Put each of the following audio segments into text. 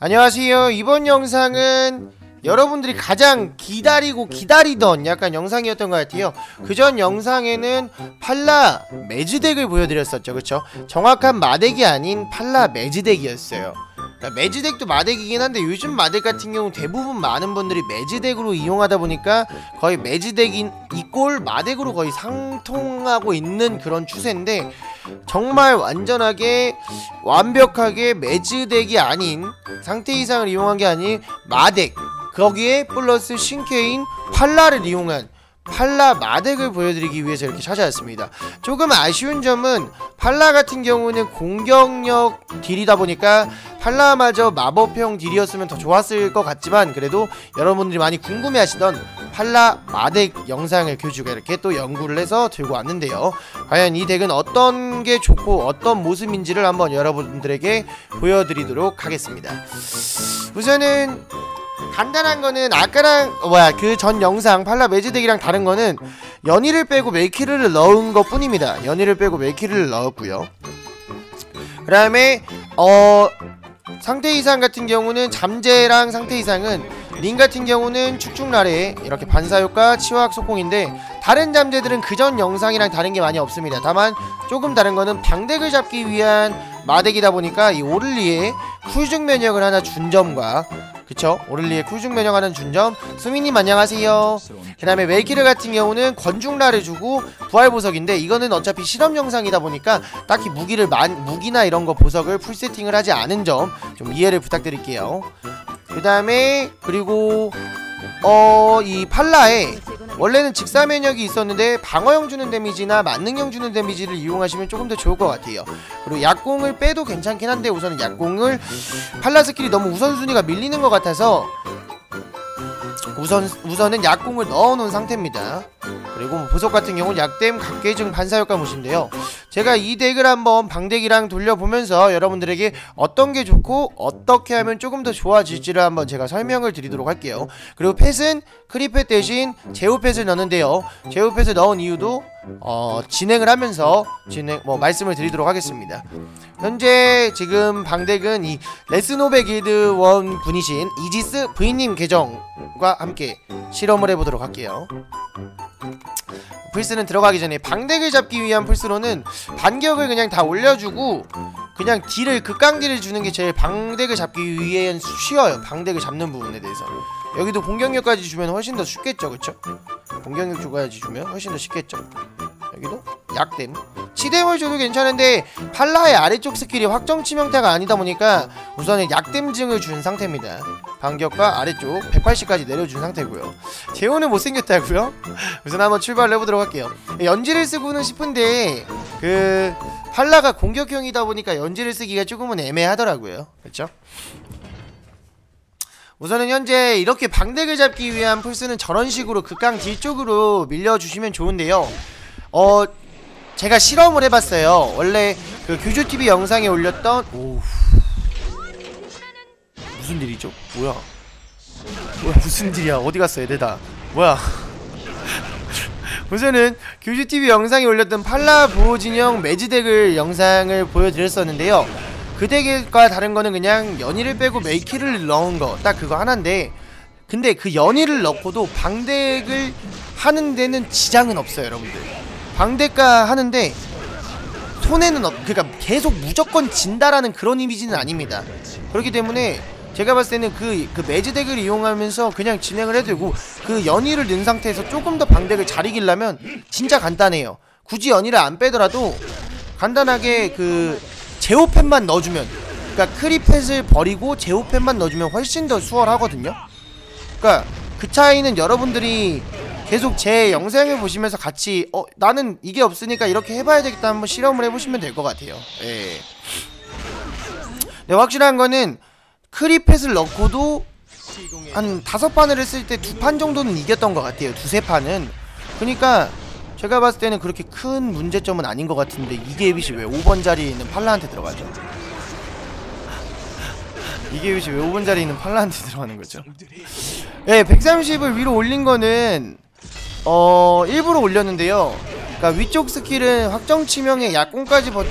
안녕하세요. 이번 영상은 여러분들이 가장 기다리고 기다리던 약간 영상이었던 것 같아요. 그전 영상에는 팔라 매즈덱을 보여드렸었죠. 그쵸? 정확한 마덱이 아닌 팔라 매즈덱이었어요. 그러니까 매즈덱도 마덱이긴 한데 요즘 마덱 같은 경우 대부분 많은 분들이 매즈덱으로 이용하다 보니까 거의 매즈덱인 이꼴 마덱으로 거의 상통하고 있는 그런 추세인데 정말 완전하게 완벽하게 매즈덱이 아닌 상태 이상을 이용한 게 아닌 마덱 거기에 플러스 신캐인 팔라를 이용한 팔라 마덱을 보여드리기 위해서 이렇게 찾아왔습니다. 조금 아쉬운 점은 팔라 같은 경우는 공격력 딜이다 보니까 팔라마저 마법형 딜이었으면 더 좋았을 것 같지만 그래도 여러분들이 많이 궁금해하시던 팔라 마덱 영상을 교주가 이렇게 또 연구를 해서 들고 왔는데요. 과연 이 덱은 어떤 게 좋고 어떤 모습인지를 한번 여러분들에게 보여드리도록 하겠습니다. 우선은 간단한 거는 아까랑 어, 뭐야 그 전 영상 팔라 매즈덱이랑 다른 거는 연희를 빼고 멜키르를 넣은 것 뿐입니다. 연희를 빼고 멜키르를 넣었고요. 그 다음에 어 상태 이상 같은 경우는 잠재랑 상태 이상은 링 같은 경우는 축중날에 이렇게 반사효과 치화학 속공인데 다른 잠재들은 그전 영상이랑 다른 게 많이 없습니다. 다만 조금 다른 거는 방덱을 잡기 위한 마덱이다 보니까 이 오를리에 쿨중 면역을 하나 준 점과 그쵸? 오를리에 쿨중 면역하는 준점. 수민님 안녕하세요. 그 다음에 웨이키르 같은 경우는 권중라를 주고 부활보석인데 이거는 어차피 실험 영상이다 보니까 딱히 무기를 만, 무기나 이런 거 보석을 풀세팅을 하지 않은 점 좀 이해를 부탁드릴게요. 그 다음에 그리고 어 이 팔라에 원래는 직사 면역이 있었는데 방어형 주는 데미지나 만능형 주는 데미지를 이용하시면 조금 더 좋을 것 같아요. 그리고 약공을 빼도 괜찮긴 한데 우선은 약공을 팔라 스킬이 너무 우선순위가 밀리는 것 같아서 우선, 우선은 약공을 넣어놓은 상태입니다. 그리고 뭐 보석 같은 경우는 약댐 각계증 반사효과 무신데요 제가 이 덱을 한번 방덱이랑 돌려보면서 여러분들에게 어떤 게 좋고 어떻게 하면 조금 더 좋아질지를 한번 제가 설명을 드리도록 할게요 그리고 펫은 크리펫 대신 제우펫을 넣는데요 제우펫을 넣은 이유도 어, 진행을 하면서 진행 뭐 말씀을 드리도록 하겠습니다. 현재 지금 방덱은 이 레스노베 길드 원 분이신 이지스 V님 계정과 함께 실험을 해보도록 할게요. 플스는 들어가기 전에 방덱을 잡기 위한 플스로는 반격을 그냥 다 올려주고 그냥 딜을 극강 딜을 주는 게 제일 방덱을 잡기 위해 쉬워요. 방덱을 잡는 부분에 대해서. 여기도 공격력까지 주면 훨씬 더 쉽겠죠 그쵸? 공격력 줘야지 주면 훨씬 더 쉽겠죠? 여기도 약댐 치댐을 줘도 괜찮은데 팔라의 아래쪽 스킬이 확정 치명타가 아니다 보니까 우선은 약댐증을 준 상태입니다. 반격과 아래쪽 180까지 내려준 상태고요. 재호는 못생겼다고요? 우선 한번 출발을 해보도록 할게요. 연지를 쓰고는 싶은데 그 팔라가 공격형이다 보니까 연지를 쓰기가 조금은 애매하더라고요. 그렇죠? 우선은 현재 이렇게 방덱을 잡기 위한 풀스는 저런 식으로 극강 뒤쪽으로 밀려주시면 좋은데요. 어 제가 실험을 해봤어요. 원래 그 규주TV 영상에 올렸던 오. 무슨 일이죠? 뭐야? 뭐야 무슨 일이야? 어디 갔어 얘네다. 뭐야? 우선은 규주TV 영상에 올렸던 팔라 보호진영 매지덱을 영상을 보여드렸었는데요. 그 덱과 다른 거는 그냥 연희를 빼고 메이키를 넣은 거 딱 그거 하나인데 근데 그 연희를 넣고도 방덱을 하는 데는 지장은 없어요 여러분들 방대가 하는데 손해는 없, 그니까 계속 무조건 진다라는 그런 이미지는 아닙니다. 그렇기 때문에 제가 봤을 때는 그, 그 매즈덱을 이용하면서 그냥 진행을 해도 되고 그 연희를 넣은 상태에서 조금 더 방덱을 잘 이기려면 진짜 간단해요. 굳이 연희를 안 빼더라도 간단하게 그 제오펜만 넣어주면 그니까 크리펫을 버리고 제오펜만 넣어주면 훨씬 더 수월하거든요. 그니까 그 차이는 여러분들이 계속 제 영상을 보시면서 같이 어 나는 이게 없으니까 이렇게 해봐야 되겠다 한번 실험을 해보시면 될 것 같아요. 예. 네 확실한 거는 크리펫을 넣고도 한 다섯 판을 했을 때 두 판 정도는 이겼던 것 같아요. 두세 판은. 그니까 제가 봤을 때는 그렇게 큰 문제점은 아닌 것 같은데 이게 앱이 왜 5번 자리에 있는 팔라한테 들어가죠? 이게 앱이 왜 5번 자리에 있는 팔라한테 들어가는 거죠? 예, 네, 130을 위로 올린 거는 어 일부러 올렸는데요 그러니까 위쪽 스킬은 확정 치명에 약공까지 버,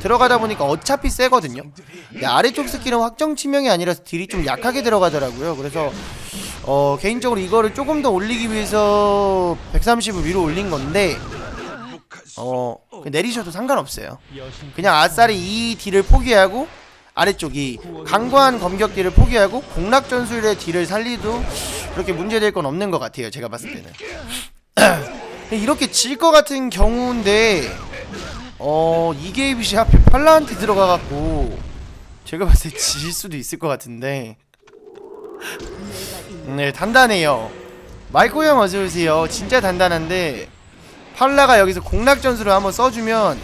들어가다 보니까 어차피 세거든요. 근데 아래쪽 스킬은 확정 치명이 아니라서 딜이 좀 약하게 들어가더라고요. 그래서 어 개인적으로 이거를 조금 더 올리기 위해서 130을 위로 올린 건데 어 내리셔도 상관없어요. 그냥 아싸리 이 딜을 포기하고 아래쪽이 강고한 검격 딜을 포기하고 공락 전술의 딜을 살리도 그렇게 문제될 건 없는 것 같아요. 제가 봤을 때는 이렇게 질 것 같은 경우인데 어 이게이빗이 하필 팔라한테 들어가갖고 제가 봤을 때 질 수도 있을 것 같은데 네 단단해요. 마이코 형 어서오세요. 진짜 단단한데 팔라가 여기서 공락 전술을 한번 써주면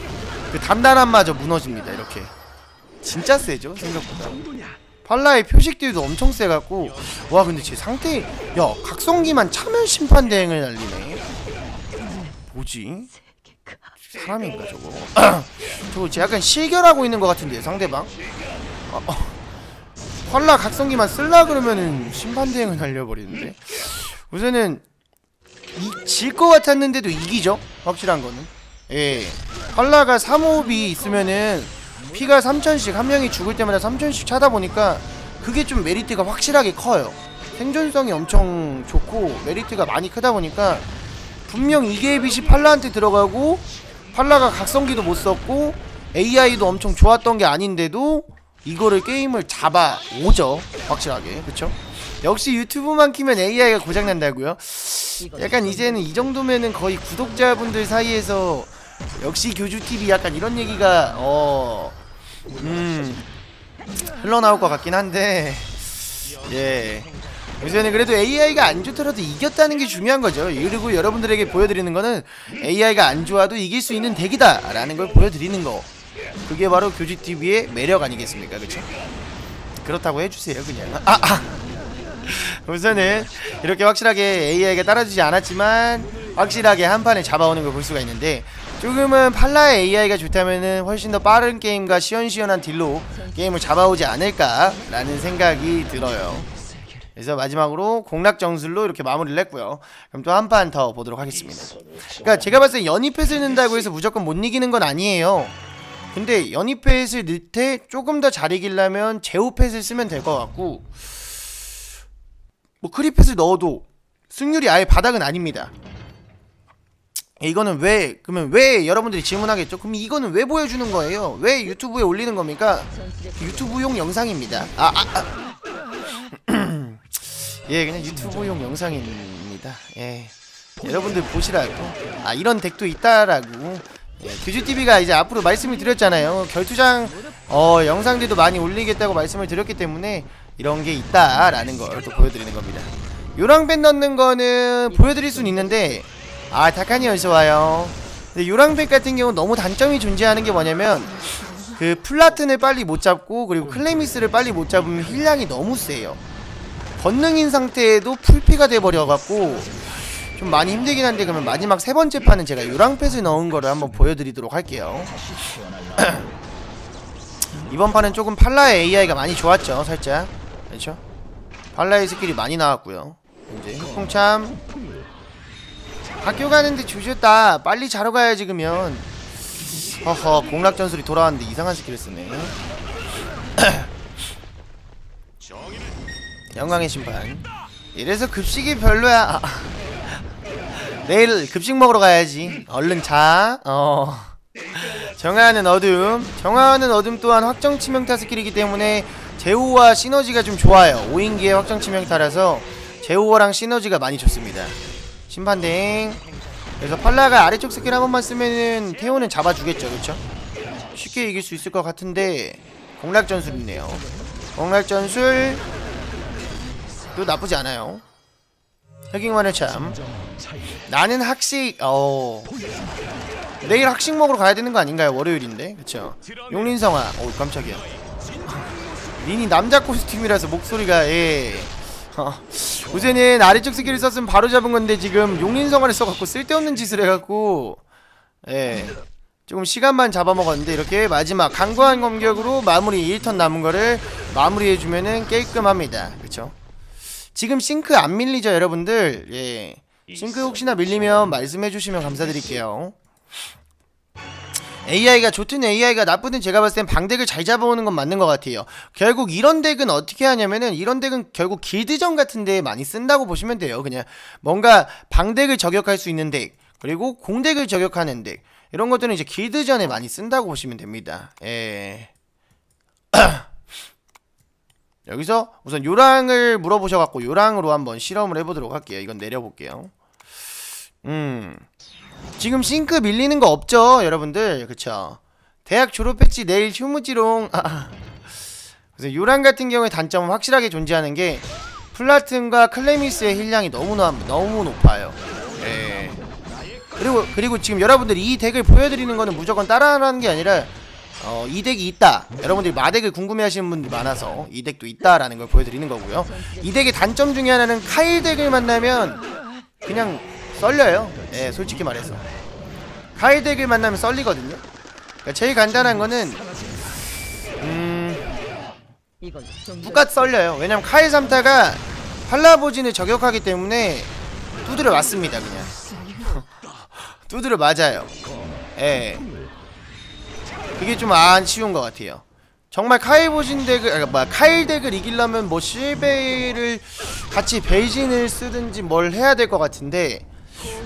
그 단단함마저 무너집니다. 이렇게 진짜 세죠 생각보다. 팔라의 표식들도 엄청 세갖고 와 근데 제 상태 야 각성기만 차면 심판 대행을 날리네. 뭐지? 사람인가 저거? 저거 제 약간 실결하고 있는 것 같은데 상대방? 아, 어. 팔라 각성기만 쓸라 그러면은 심판 대행을 날려버리는데 우선은 질것 같았는데도 이기죠 확실한 거는 예 팔라가 3호흡이 있으면은 피가 3000씩 한 명이 죽을 때마다 3000씩 차다 보니까 그게 좀 메리트가 확실하게 커요 생존성이 엄청 좋고 메리트가 많이 크다 보니까 분명 이게 빛이 팔라한테 들어가고 팔라가 각성기도 못 썼고 AI도 엄청 좋았던 게 아닌데도 이거를 게임을 잡아 오죠 확실하게 그쵸? 역시 유튜브만 키면 AI가 고장난다고요? 약간 이제는 이 정도면은 거의 구독자분들 사이에서 역시 교주TV 약간 이런 얘기가 어... 음... 흘러나올 것 같긴 한데 예... 요새는 그래도 AI가 안 좋더라도 이겼다는 게 중요한 거죠. 그리고 여러분들에게 보여드리는 거는 AI가 안 좋아도 이길 수 있는 덱이다 라는 걸 보여드리는 거. 그게 바로 교지TV의 매력 아니겠습니까? 그쵸? 그렇다고 해주세요, 그냥. 아, 아. 우선은 이렇게 확실하게 AI가 따라주지 않았지만 확실하게 한 판에 잡아오는 걸 볼 수가 있는데 조금은 팔라의 AI가 좋다면은 훨씬 더 빠른 게임과 시원시원한 딜로 게임을 잡아오지 않을까라는 생각이 들어요. 그래서 마지막으로 공락 정술로 이렇게 마무리를 했고요. 그럼 또 한 판 더 보도록 하겠습니다. 그러니까 제가 봤을 때 연입펫을 넣는다고 해서 무조건 못 이기는 건 아니에요. 근데 연입펫을 넣을 때 조금 더 잘 이기려면 제우펫을 쓰면 될 것 같고 뭐 크리펫을 넣어도 승률이 아예 바닥은 아닙니다. 이거는 왜 그러면 왜 여러분들이 질문하겠죠? 그럼 이거는 왜 보여주는 거예요? 왜 유튜브에 올리는 겁니까? 유튜브용 영상입니다. 아, 아, 아. 예, 그냥 유튜브용 영상입니다. 예, 여러분들 보시라고. 아 이런 덱도 있다라고. 예, 규주TV가 이제 앞으로 말씀을 드렸잖아요. 결투장 어 영상들도 많이 올리겠다고 말씀을 드렸기 때문에 이런 게 있다라는 걸 또 보여드리는 겁니다. 요랑벤 넣는 거는 보여드릴 수는 있는데 아 타카니 어서와요 근데 요랑백 같은 경우 너무 단점이 존재하는 게 뭐냐면 그 플라튼을 빨리 못 잡고 그리고 클레미스를 빨리 못 잡으면 힐량이 너무 세요 권능인 상태에도 풀피가 돼버려갖고 좀 많이 힘들긴 한데 그러면 마지막 세 번째 판은 제가 요랑펫을 넣은 거를 한번 보여드리도록 할게요. 이번 판은 조금 팔라의 AI가 많이 좋았죠 살짝. 그렇죠? 팔라의 스킬이 많이 나왔고요. 이제 흑풍참. 학교 가는데 주셨다 빨리 자러 가야지 그러면. 허허 공락 전술이 돌아왔는데 이상한 스킬을 쓰네 영광의 심판. 이래서 급식이 별로야. 아. 내일 급식 먹으러 가야지. 얼른 자. 어. 정화하는 어둠. 정화하는 어둠 또한 확정 치명타 스킬이기 때문에 제호와 시너지가 좀 좋아요. 5인기의 확정 치명타라서 제호랑 시너지가 많이 좋습니다. 심판댕 그래서 팔라가 아래쪽 스킬 한 번만 쓰면은 태호는 잡아주겠죠. 그쵸? 쉽게 이길 수 있을 것 같은데 공락전술이네요. 공락전술 또 나쁘지 않아요. 흑잉만을 참. 나는 학식 어 내일 학식 먹으러 가야 되는 거 아닌가요? 월요일인데. 그쵸? 용린성아 오 깜짝이야. 린이 남자 코스튬이라서 목소리가 예. 어, 우선은 아래쪽 스킬을 썼으면 바로 잡은 건데 지금 용린성화를 써갖고 쓸데없는 짓을 해갖고 예. 조금 시간만 잡아먹었는데 이렇게 마지막 강고한 공격으로 마무리 1턴 남은 거를 마무리해주면은 깔끔합니다. 그쵸 지금 싱크 안 밀리죠 여러분들 예 싱크 혹시나 밀리면 말씀해주시면 감사드릴게요 AI가 좋든 AI가 나쁘든 제가 봤을 땐 방덱을 잘 잡아오는 건 맞는 것 같아요. 결국 이런 덱은 어떻게 하냐면은 이런 덱은 결국 길드전 같은 데에 많이 쓴다고 보시면 돼요. 그냥 뭔가 방덱을 저격할 수 있는 덱 그리고 공덱을 저격하는 덱 이런 것들은 이제 길드전에 많이 쓴다고 보시면 됩니다. 예. 여기서 우선 요랑을 물어보셔갖고 요랑으로 한번 실험을 해보도록 할게요. 이건 내려볼게요. 음. 지금 싱크 밀리는 거 없죠 여러분들 그쵸 대학 졸업했지 내일 휴무지롱 아. 그래서 요랑 같은 경우에 단점은 확실하게 존재하는 게 플라튼과 클레미스의 힐량이 너무 너무 높아요 예. 그리고 그리고 지금 여러분들이 이 덱을 보여드리는 거는 무조건 따라하는 게 아니라 어, 이 덱이 있다. 여러분들이 마덱을 궁금해하시는 분들이 많아서 이 덱도 있다라는 걸 보여드리는 거고요. 이 덱의 단점 중에 하나는 카일 덱을 만나면 그냥 썰려요. 예, 솔직히 말해서. 카일 덱을 만나면 썰리거든요. 그러니까 제일 간단한 거는 음 똑같 썰려요. 왜냐면 카일 3타가 팔라보진을 저격하기 때문에 두드려 맞습니다, 그냥. 두드려 맞아요. 예. 그게 좀안 쉬운 것 같아요. 정말 카일 보신 덱을 아, 뭐 카일 덱을 이기려면 뭐 실베를 같이 베이진을 쓰든지 뭘 해야 될 것 같은데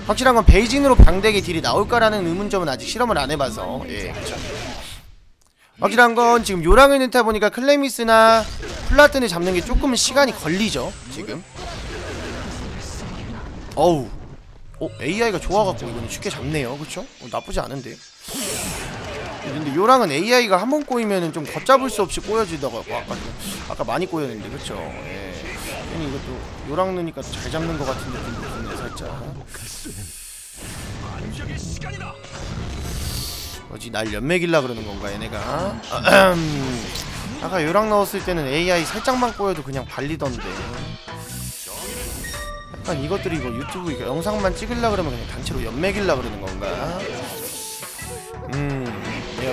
확실한 건 베이징으로 방대기 딜이 나올까라는 의문점은 아직 실험을 안 해봐서 예. 그쵸 확실한 건 지금 요랑을 넣다 보니까 클레미스나 플라튼을 잡는 게 조금 시간이 걸리죠 지금. 어우. 어 AI가 좋아갖고 이건 쉽게 잡네요. 그쵸? 어, 나쁘지 않은데 근데 요랑은 AI가 한 번 꼬이면은 좀 걷잡을 수 없이 꼬여지다가 아까 아까 많이 꼬였는데 그쵸? 예. 괜히 이것도 요랑 넣으니까 잘 잡는 것 같은 느낌도 드네 살짝. 뭐지? 날 연맥일라 그러는 건가 얘네가? 아까 요랑 넣었을 때는 AI 살짝만 꼬여도 그냥 발리던데. 약간 이것들이 이거 유튜브 영상만 찍으려 그러면 그냥 단체로 연맥일라 그러는 건가? 음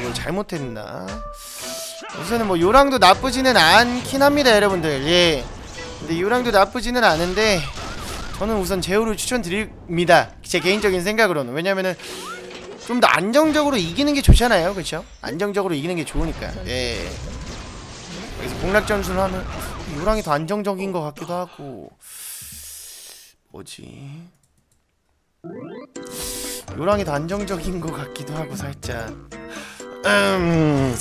뭘 잘못했나? 우선은 뭐 요랑도 나쁘지는 않긴 합니다 여러분들. 예. 근데 요랑도 나쁘지는 않은데 저는 우선 제우를 추천드립니다. 제 개인적인 생각으로는. 왜냐면은 좀 더 안정적으로 이기는 게 좋잖아요. 그쵸? 안정적으로 이기는 게 좋으니까. 예. 그래서 공략 점수를 하면 요랑이 더 안정적인 것 같기도 하고. 뭐지? 요랑이 더 안정적인 것 같기도 하고 살짝 음...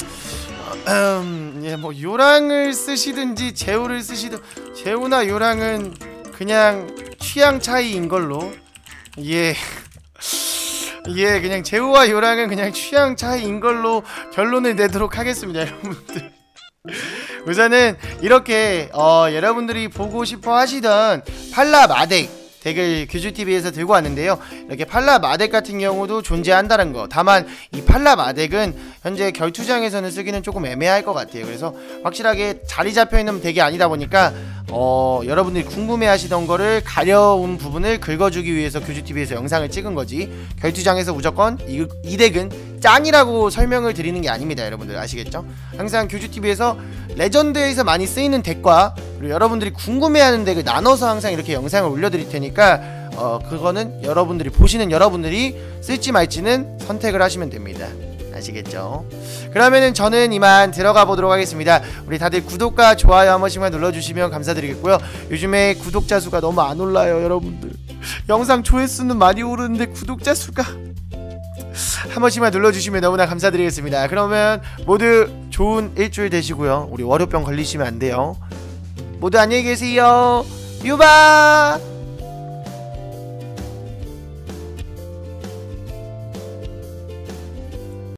음... 예, 뭐 요랑을 쓰시든지 제우를 쓰시든 제우나 요랑은 그냥 취향 차이인 걸로 예. 예, 그냥 제우와 요랑은 그냥 취향 차이인 걸로 결론을 내도록 하겠습니다, 여러분들. 우선은 이렇게 어, 여러분들이 보고 싶어 하시던 팔라 마덱 덱을 규주TV에서 들고 왔는데요. 이렇게 팔라 마덱 같은 경우도 존재한다는 거. 다만 이 팔라 마덱은 현재 결투장에서는 쓰기는 조금 애매할 것 같아요. 그래서 확실하게 자리 잡혀있는 덱이 아니다 보니까 어, 여러분들이 궁금해하시던 거를 가려운 부분을 긁어주기 위해서 교주TV에서 영상을 찍은 거지. 결투장에서 무조건 이, 이 덱은 짱이라고 설명을 드리는 게 아닙니다 여러분들. 아시겠죠? 항상 교주TV에서 레전드에서 많이 쓰이는 덱과 그리고 여러분들이 궁금해하는 덱을 나눠서 항상 이렇게 영상을 올려드릴 테니까 어 그거는 여러분들이 보시는 여러분들이 쓸지 말지는 선택을 하시면 됩니다 아시겠죠? 그러면은 저는 이만 들어가 보도록 하겠습니다. 우리 다들 구독과 좋아요 한 번씩만 눌러주시면 감사드리겠고요. 요즘에 구독자 수가 너무 안 올라요, 여러분들. 영상 조회수는 많이 오르는데 구독자 수가 한 번씩만 눌러주시면 너무나 감사드리겠습니다. 그러면 모두 좋은 일주일 되시고요. 우리 월요병 걸리시면 안 돼요. 모두 안녕히 계세요. 유바!